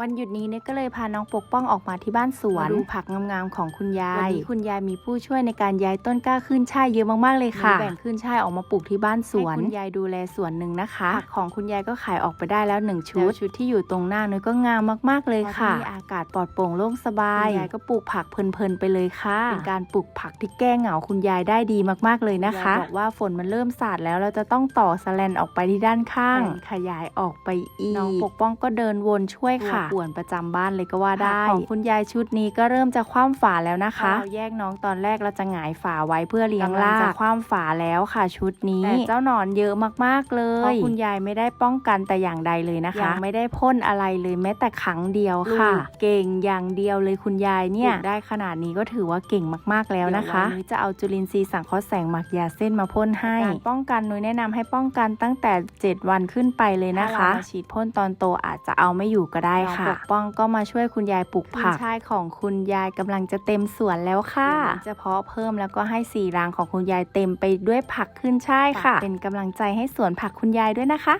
วันหยุดนี้เนี่ยก็เลยพาน้องปกป้องออกมาที่บ้านสวนมาดูผักงามๆของคุณยายวันนี้คุณยายมีผู้ช่วยในการย้ายต้นกล้าขึ้นช่ายเยอะมากๆเลยค่ะแบ่งขึ้นช่ายออกมาปลูกที่บ้านสวนให้คุณยายดูแลสวนหนึ่งนะคะผักของคุณยายก็ขายออกไปได้แล้วหนึ่งชุดชุดที่อยู่ตรงหน้านุ้ยก็งามมากๆเลยค่ะที่นี่อากาศปลอดโปร่งโล่งสบายคุณยายก็ปลูกผักเพลินๆไปเลยค่ะเป็นการปลูกผักที่แก้เหงาคุณยายได้ดีมากๆเลยนะคะบอกว่าฝนมันเริ่มสาดแล้วเราจะต้องต่อสแลนออกไปที่ด้านข้าง ขยายออกไปอีกน้องปกป้องก็เดินวนช่วยค่ะป่วนประจำบ้านเลยก็ว่าได้ของคุณยายชุดนี้ก็เริ่มจะคว่ำฝาแล้วนะคะเราแยกน้องตอนแรกเราจะหงายฝาไว้เพื่อเลี้ยงล่างจะคว่ำฝาแล้วค่ะชุดนี้แต่เจ้าหนอนเยอะมากๆเลยเพราะคุณยายไม่ได้ป้องกันแต่อย่างใดเลยนะคะยังไม่ได้พ่นอะไรเลยแม้แต่ครั้งเดียวค่ะ เก่งอย่างเดียวเลยคุณยายเนี่ยได้ขนาดนี้ก็ถือว่าเก่งมากๆแล้วนะคะนุ้ยจะเอาจุลินทรีย์สังเคราะห์แสงหมักยาเส้นมาพ่นให้การป้องกันนุ้ยแนะนำให้ป้องกันตั้งแต่ 7 วันขึ้นไปเลยนะคะฉีดพ่นตอนโตอาจจะเอาไม่อยู่ก็ได้ค่ะปกป้องก็มาช่วยคุณยายปลูกผักชายของคุณยายกำลังจะเต็มสวนแล้วค่ะจะเพาะเพิ่มแล้วก็ให้สีรางของคุณยายเต็มไปด้วยผักขึ้นช่ายค่ะ เป็นกำลังใจให้สวนผักคุณยายด้วยนะคะ